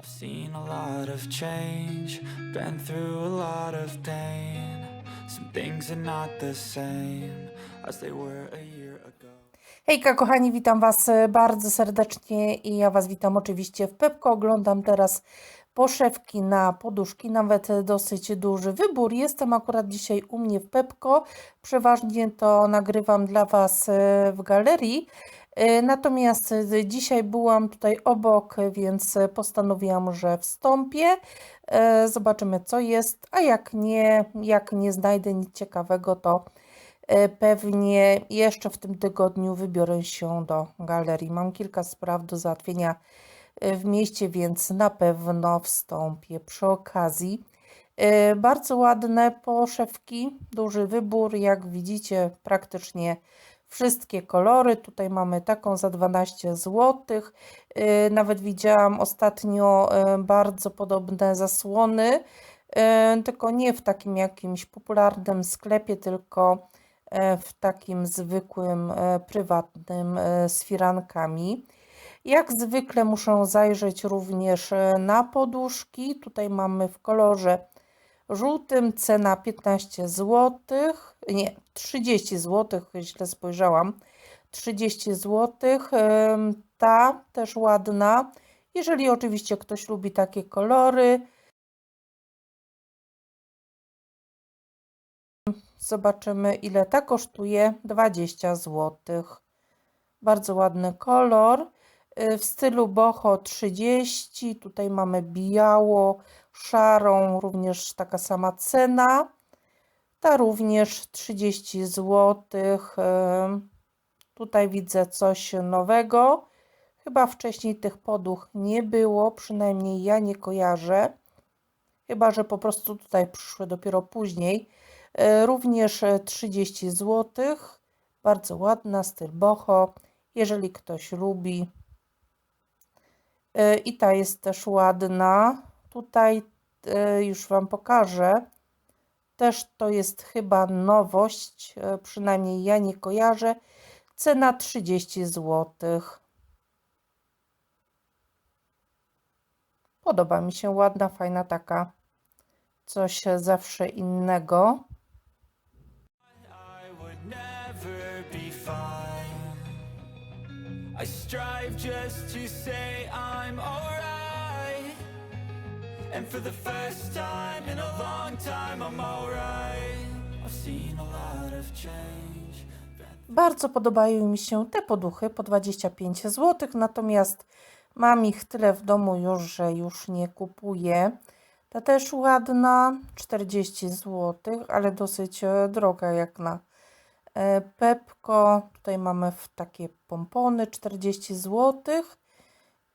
I've seen a lot of change, been through a lot of pain. Some things are not the same as they were a year ago. Hejka kochani, witam Was e, bardzo serdecznie i ja Was witam oczywiście w Pepko. Oglądam teraz poszewki na poduszki, nawet dosyć duży wybór. Jestem akurat dzisiaj u mnie w Pepko. Przeważnie to nagrywam dla Was e, w galerii. E, Natomiast e, dzisiaj byłam tutaj obok, więc postanowiłam, że wstąpię. E, Zobaczymy co jest, a jak nie, jak nie znajdę nic ciekawego, to Pewnie jeszcze w tym tygodniu wybiorę się do galerii. Mam kilka spraw do załatwienia w mieście, więc na pewno wstąpię przy okazji. Bardzo ładne poszewki, duży wybór, jak widzicie, praktycznie wszystkie kolory. Tutaj mamy taką za 12 zł. Nawet widziałam ostatnio e, bardzo podobne zasłony, e, tylko nie w takim jakimś popularnym sklepie, tylko w takim zwykłym, prywatnym z firankami. Jak zwykle muszę zajrzeć również na poduszki. Tutaj mamy w kolorze żółtym cena 15 zł, nie, 30 zł, źle spojrzałam. 30 zł. Ta też ładna. Jeżeli oczywiście ktoś lubi takie kolory, Zobaczymy, ile ta kosztuje. 20 zł. Bardzo ładny kolor. Y, W stylu boho 30. Tutaj mamy biało, szarą, również taka sama cena. Ta również 30 zł. Tutaj widzę coś nowego. Chyba wcześniej tych poduch nie było, przynajmniej ja nie kojarzę. Chyba, że po prostu tutaj przyszły dopiero później. E, Również e, 30 zł. Bardzo ładna, styl boho. Jeżeli ktoś lubi. E, I ta jest też ładna. Tutaj e, już Wam pokażę. Też to jest chyba nowość, e, przynajmniej ja nie kojarzę. Cena 30 zł. Podoba mi się ładna, fajna taka. Coś zawsze innego. I strive just to say I'm alright. And for the first time in a long time, I'm alright. I've seen a lot of change. Bardzo podobają mi się te poduchy po 25 zł, natomiast mam ich tyle w domu już, że już nie kupuję. Ta też ładna, 40 zł, ale dosyć e, droga jak na e, Pepko. Tutaj mamy w takie pompony 40 zł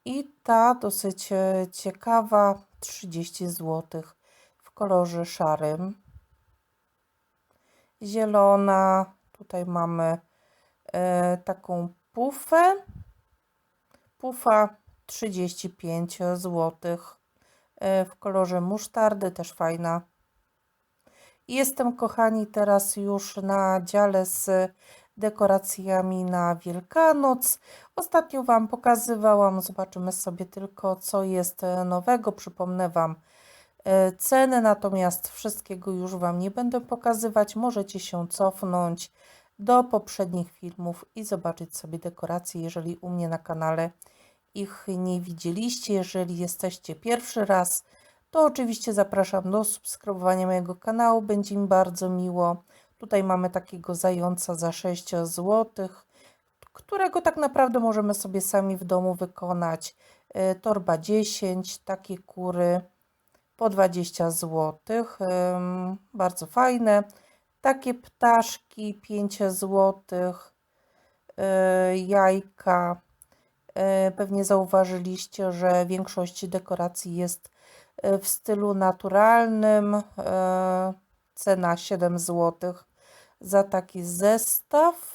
i ta dosyć e, ciekawa 30 zł w kolorze szarym. Zielona, tutaj mamy e, taką pufę. Pufa 35 zł e, w kolorze musztardy, też fajna. Jestem, kochani, teraz już na dziale z dekoracjami na Wielkanoc. Ostatnio Wam pokazywałam, zobaczymy sobie tylko, co jest e, nowego. Przypomnę Wam e, ceny, natomiast wszystkiego już Wam nie będę pokazywać. Możecie się cofnąć do poprzednich filmów i zobaczyć sobie dekoracje, jeżeli u mnie na kanale ich nie widzieliście. Jeżeli jesteście pierwszy raz, to oczywiście zapraszam do subskrybowania mojego kanału, będzie mi bardzo miło. Tutaj mamy takiego zająca za 6 zł, którego tak naprawdę możemy sobie sami w domu wykonać. E, Torba 10, takie kury po 20 zł. Bardzo fajne. Takie ptaszki 5 zł. Jajka. E, Pewnie zauważyliście, że większość dekoracji jest e, w stylu naturalnym. E, Cena 7 zł za taki zestaw.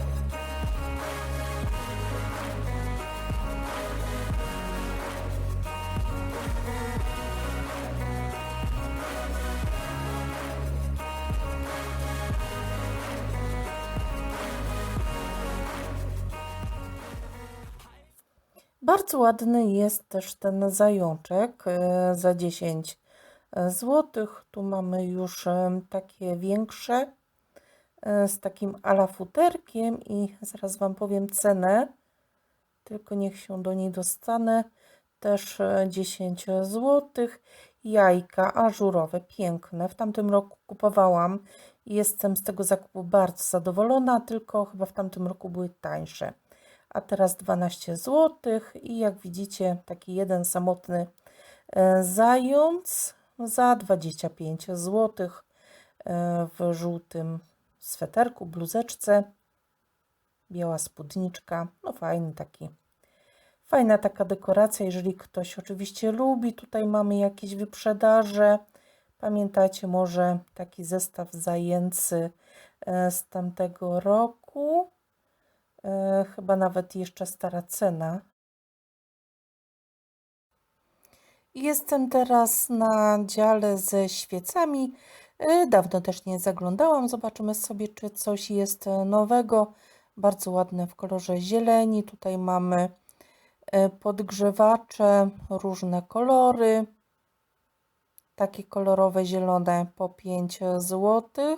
Bardzo ładny jest też ten zajączek e, za 10 zł. Tu mamy już e, takie większe e, z takim alafuterkiem i zaraz Wam powiem cenę. Tylko niech się do niej dostanę. Też e, 10 zł. Jajka ażurowe, piękne. W tamtym roku kupowałam i jestem z tego zakupu bardzo zadowolona, tylko chyba w tamtym roku były tańsze a teraz 12 zł i jak widzicie taki jeden samotny e, zając za 25 zł e, w żółtym sweterku, bluzeczce, biała spódniczka, no fajny taki. Fajna taka dekoracja, jeżeli ktoś oczywiście lubi. Tutaj mamy jakieś wyprzedaże. Pamiętacie może taki zestaw zajęcy e, z tamtego roku. E, chyba nawet jeszcze stara cena. Jestem teraz na dziale ze świecami. E, Dawno też nie zaglądałam. Zobaczymy sobie, czy coś jest nowego. Bardzo ładne w kolorze zieleni. Tutaj mamy e, podgrzewacze, różne kolory. Takie kolorowe, zielone po 5 zł.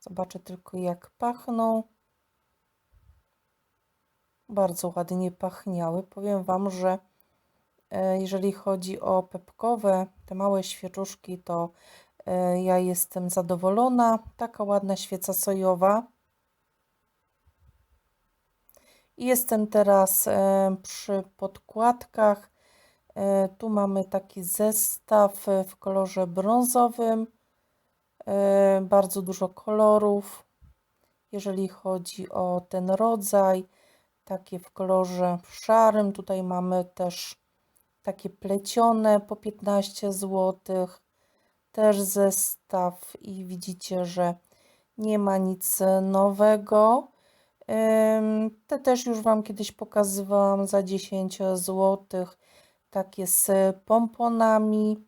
Zobaczę tylko, jak pachną bardzo ładnie pachniały. Powiem Wam, że e, jeżeli chodzi o pepkowe, te małe świeczuszki, to e, ja jestem zadowolona. Taka ładna świeca sojowa. Jestem teraz e, przy podkładkach. Tu mamy taki zestaw w kolorze brązowym. Bardzo dużo kolorów. Jeżeli chodzi o ten rodzaj, takie w kolorze szarym. Tutaj mamy też takie plecione po 15 zł. Też zestaw i widzicie, że nie ma nic nowego. Te też już Wam kiedyś pokazywałam za 10 zł. Takie z pomponami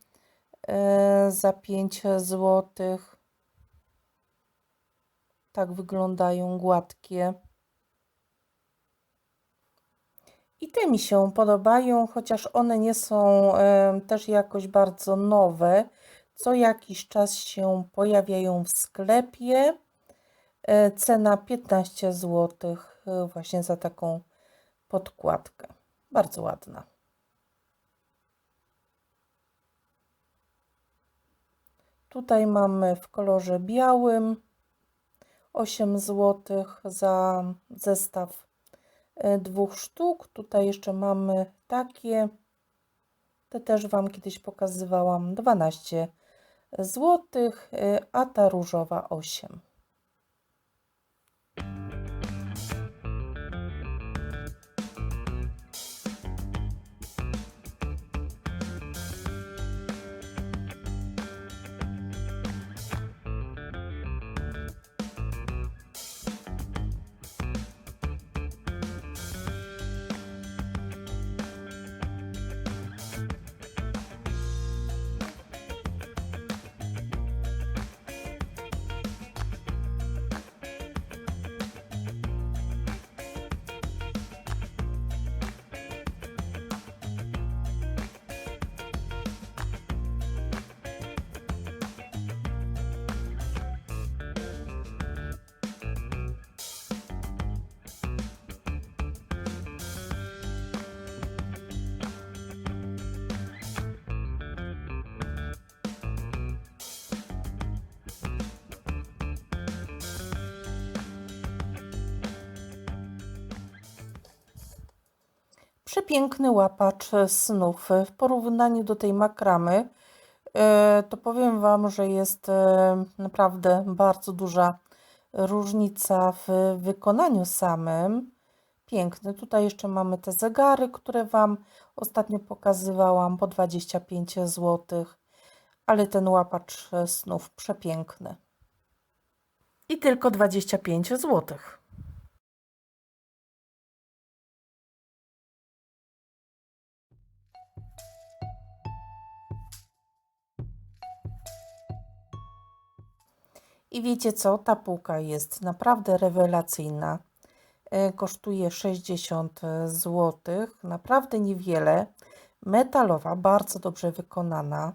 e, za 5 zł. Tak wyglądają gładkie. I te mi się podobają, chociaż one nie są też jakoś bardzo nowe. Co jakiś czas się pojawiają w sklepie. E, cena 15 zł e, właśnie za taką podkładkę. Bardzo ładna. Tutaj mamy w kolorze białym 8 zł za zestaw dwóch sztuk. Tutaj jeszcze mamy takie. Te też Wam kiedyś pokazywałam. 12 zł, e, a ta różowa 8. Przepiękny łapacz snów. W porównaniu do tej makramy, e, to powiem Wam, że jest e, naprawdę bardzo duża różnica w wykonaniu samym. Piękny. Tutaj jeszcze mamy te zegary, które Wam ostatnio pokazywałam po 25 zł. Ale ten łapacz snów przepiękny. I tylko 25 zł. I wiecie co? Ta półka jest naprawdę rewelacyjna. E, Kosztuje 60 zł. Naprawdę niewiele. Metalowa, bardzo dobrze wykonana.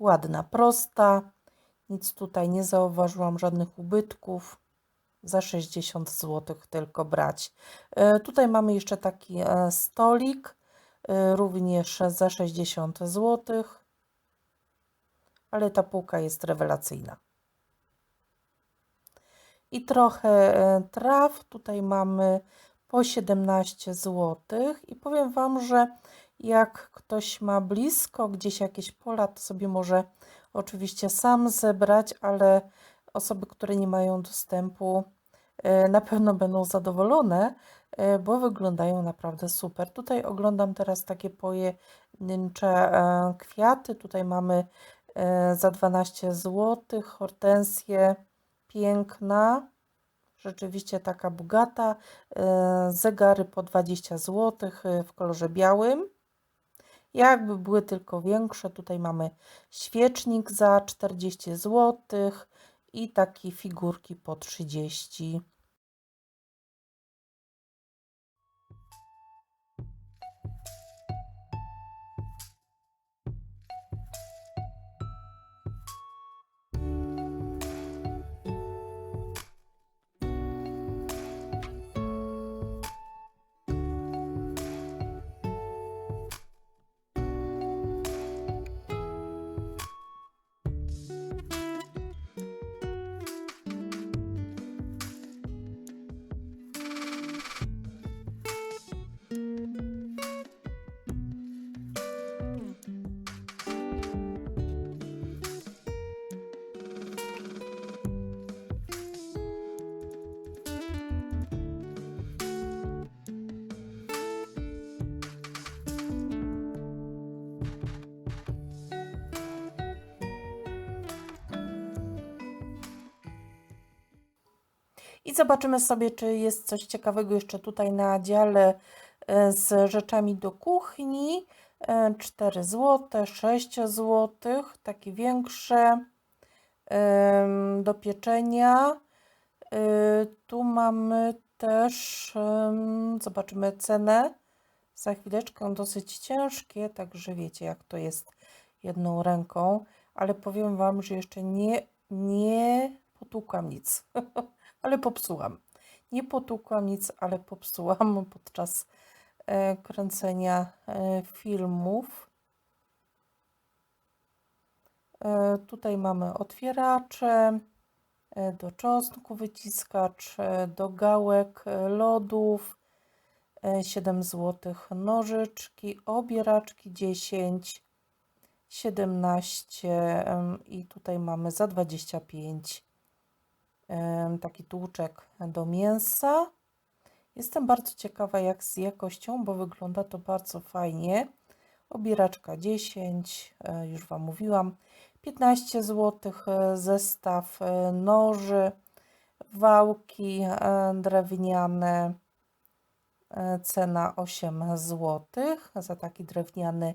Ładna, prosta. Nic tutaj nie zauważyłam, żadnych ubytków. Za 60 zł tylko brać. E, Tutaj mamy jeszcze taki e, stolik, e, również za 60 zł. Ale ta półka jest rewelacyjna i trochę e, traw. Tutaj mamy po 17 zł. I powiem Wam, że jak ktoś ma blisko gdzieś jakieś pola, to sobie może oczywiście sam zebrać, ale osoby, które nie mają dostępu, e, na pewno będą zadowolone, e, bo wyglądają naprawdę super. Tutaj oglądam teraz takie pojedyncze kwiaty. Tutaj mamy za 12 zł hortensję piękna, rzeczywiście taka bogata. E, Zegary po 20 zł w kolorze białym. Jakby były tylko większe, tutaj mamy świecznik za 40 zł i takie figurki po 30. I zobaczymy sobie, czy jest coś ciekawego jeszcze tutaj na dziale e, z rzeczami do kuchni. E, 4 zł, 6 zł, takie większe do pieczenia. E, Tu mamy też, zobaczymy cenę. Za chwileczkę dosyć ciężkie, także wiecie jak to jest jedną ręką, ale powiem Wam, że jeszcze nie, nie potłukłam nic, ale popsułam. Nie potłukłam nic, ale popsułam podczas e, kręcenia e, filmów. E, tutaj mamy otwieracze do czosnku, wyciskacz do gałek lodów, e, 7 zł nożyczki, obieraczki 10, 17 em, i tutaj mamy za 25 em, taki tłuczek do mięsa. Jestem bardzo ciekawa jak z jakością, bo wygląda to bardzo fajnie. Obieraczka 10, e, już Wam mówiłam. 15 zł zestaw e, noży, wałki e, drewniane. e, Cena 8 zł za taki drewniany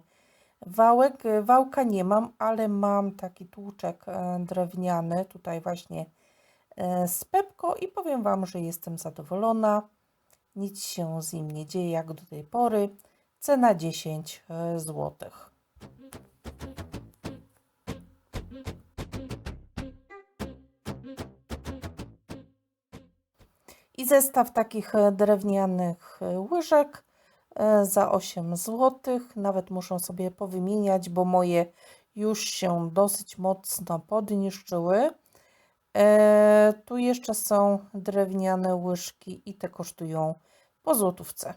wałek. E, Wałka nie mam, ale mam taki tłuczek e, drewniany tutaj właśnie e, z Pepko i powiem Wam, że jestem zadowolona. Nic się z nim nie dzieje jak do tej pory. Cena 10 zł. I zestaw takich e, drewnianych e, łyżek e, za 8 zł. Nawet muszę sobie powymieniać, bo moje już się dosyć mocno podniszczyły. E, tu jeszcze są drewniane łyżki i te kosztują po złotówce.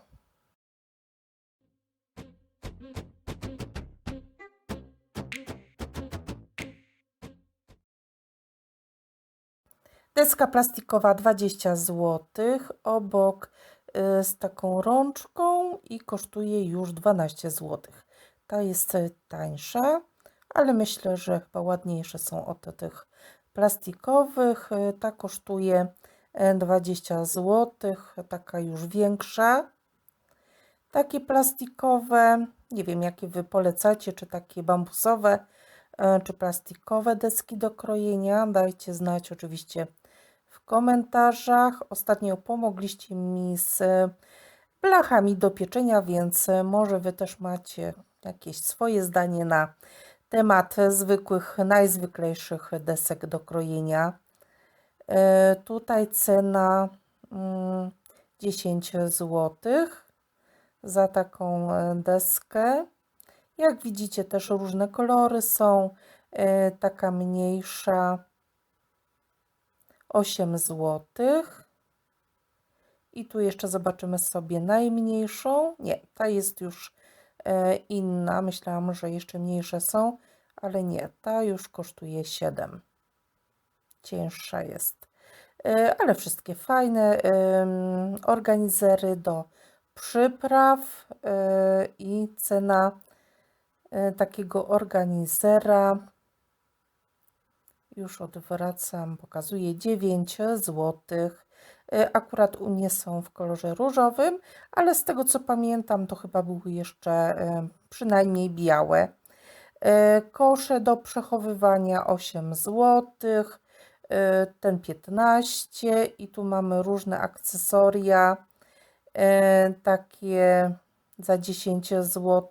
Deska plastikowa 20 zł. Obok y, z taką rączką i kosztuje już 12 zł. Ta jest tańsza, ale myślę, że chyba ładniejsze są od tych plastikowych. Y, Ta kosztuje y, 20 zł, taka już większa. Takie plastikowe, nie wiem jakie Wy polecacie, czy takie bambusowe, e, czy plastikowe deski do krojenia. Dajcie znać oczywiście w komentarzach. Ostatnio pomogliście mi z e, blachami do pieczenia, więc e, może Wy też macie jakieś swoje zdanie na temat zwykłych, najzwyklejszych desek do krojenia. E, Tutaj cena mm, 10 złotych za taką e, deskę. Jak widzicie, też różne kolory są. E, Taka mniejsza 8 zł. I tu jeszcze zobaczymy sobie najmniejszą. Nie, ta jest już inna. Myślałam, że jeszcze mniejsze są, ale nie, ta już kosztuje 7. Cięższa jest. E, Ale wszystkie fajne. Organizery do przypraw e, i cena e, takiego organizera już odwracam, pokazuje 9 zł. Akurat u mnie są w kolorze różowym, ale z tego co pamiętam, to chyba były jeszcze e, przynajmniej białe. E, Kosze do przechowywania 8 zł, ten 15 i tu mamy różne akcesoria e, takie za 10 zł,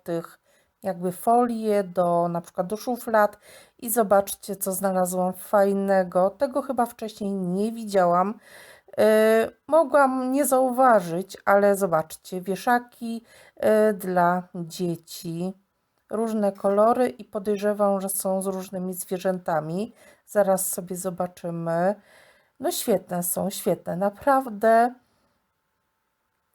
jakby folie do na przykład do szuflad i zobaczcie co znalazłam fajnego. Tego chyba wcześniej nie widziałam. E, mogłam nie zauważyć, ale zobaczcie, wieszaki e, dla dzieci. Różne kolory i podejrzewam, że są z różnymi zwierzętami. Zaraz sobie zobaczymy. No świetne są, świetne, naprawdę.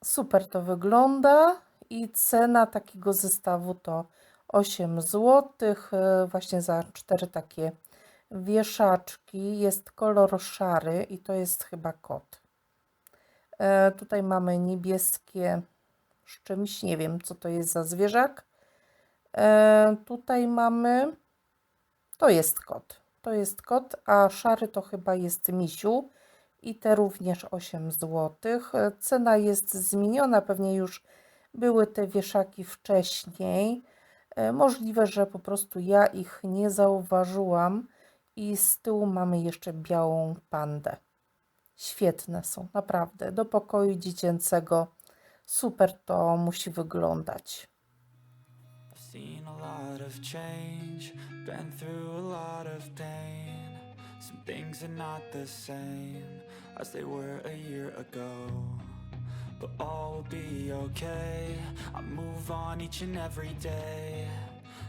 Super to wygląda i cena takiego zestawu to 8 zł, właśnie za cztery takie wieszaczki. Jest kolor szary i to jest chyba kot. E, tutaj mamy niebieskie z czymś, nie wiem co to jest za zwierzak. E, tutaj mamy, to jest kot, to jest kot, a szary to chyba jest misiu i te również 8 zł. Cena jest zmieniona, pewnie już były te wieszaki wcześniej. E, Możliwe, że po prostu ja ich nie zauważyłam i z tyłu mamy jeszcze białą pandę. Świetne są, naprawdę. Do pokoju dziecięcego super to musi wyglądać. Seen a lot of change, been through a lot of pain. Some things are not the same as they were a year ago. But all will be okay. I move on each and every day.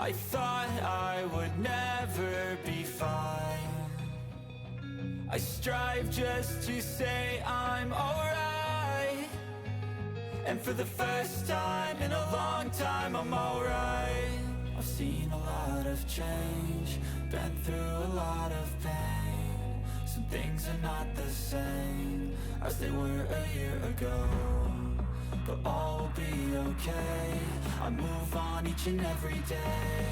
I thought I would never be fine. I strive just to say I'm alright. And for the first time in a long time, I'm alright. I've seen a lot of change, been through a lot of pain. Some things are not the same as they were a year ago. but all will be okay. I move on each and every day.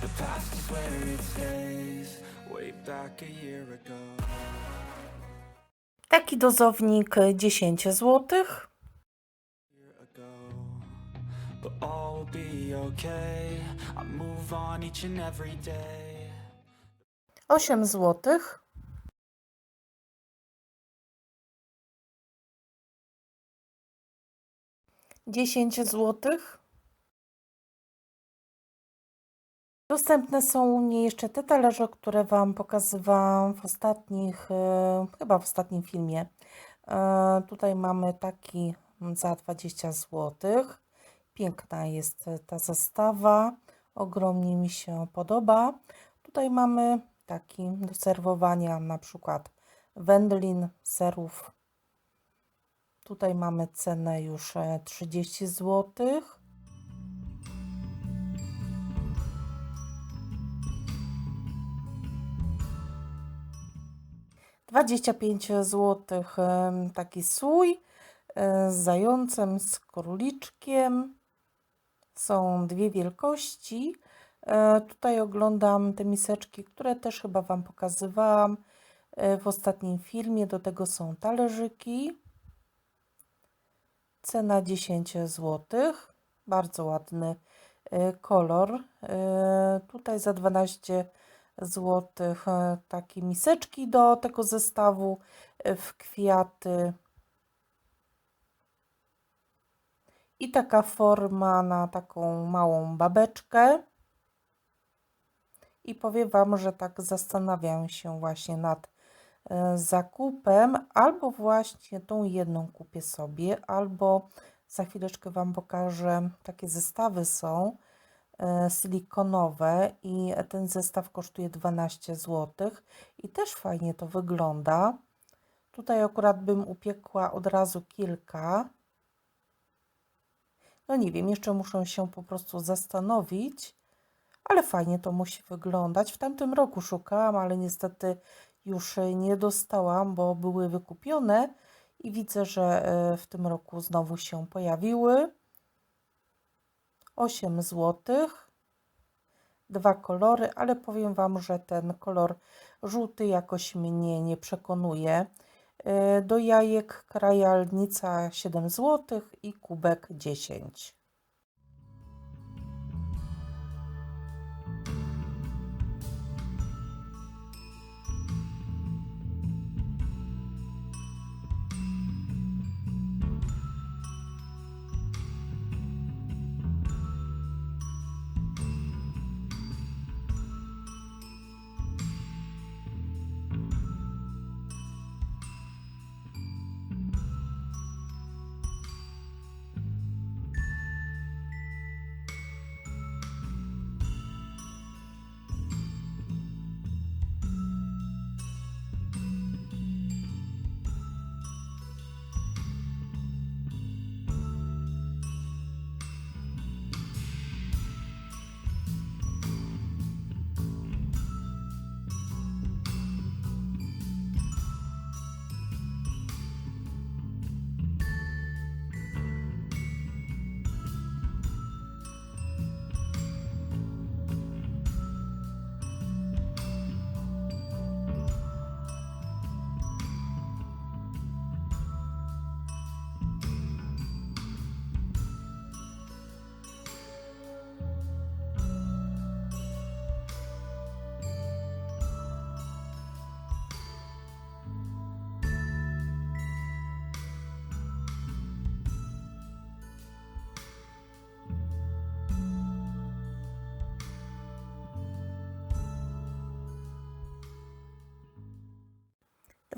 The past is where it stays. Way back a year ago. Taki dozownik 10 zł. But on 8 złotych. 10 zł. Dostępne są nie jeszcze te talerze, które Wam pokazywałam w ostatnich, e, chyba w ostatnim filmie. E, tutaj mamy taki za 20 zł. Piękna jest ta zestawa, ogromnie mi się podoba. Tutaj mamy taki do serwowania na przykład wędlin, serów, Tutaj mamy cenę już e, 30 zł. Dwadzieścia pięć złotych em, taki słój e, z zającem, z króliczkiem. Są dwie wielkości. E, Tutaj oglądam te miseczki, które też chyba Wam pokazywałam e, w ostatnim filmie. Do tego są talerzyki. Cena 10 zł. Bardzo ładny e, kolor. E, Tutaj za 12 zł takie miseczki do tego zestawu w kwiaty. I taka forma na taką małą babeczkę. I powiem Wam, że tak zastanawiam się właśnie nad zakupem, albo właśnie tą jedną kupię sobie, albo za chwileczkę Wam pokażę, takie zestawy są e, silikonowe i ten zestaw kosztuje 12 zł i też fajnie to wygląda. Tutaj akurat bym upiekła od razu kilka. No nie wiem, jeszcze muszę się po prostu zastanowić, ale fajnie to musi wyglądać. W tamtym roku szukałam, ale niestety już e, nie dostałam, bo były wykupione i widzę, że e, w tym roku znowu się pojawiły. 8 zł. Dwa kolory, ale powiem Wam, że ten kolor żółty jakoś mnie nie przekonuje. E, Do jajek krajalnica 7 zł i kubek 10.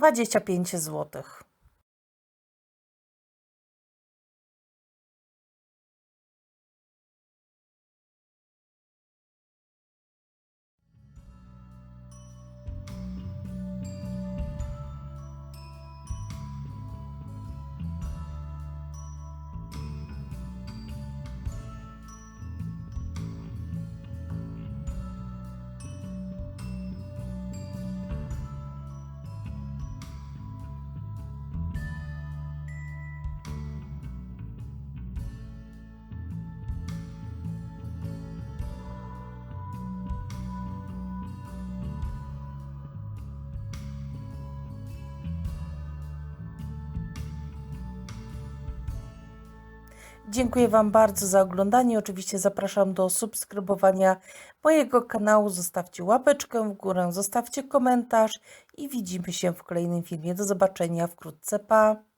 Dwadzieścia pięć Dziękuję Wam bardzo za oglądanie. Oczywiście zapraszam do subskrybowania mojego kanału. Zostawcie łapeczkę w górę, zostawcie komentarz i widzimy się w kolejnym filmie. Do zobaczenia wkrótce. Pa!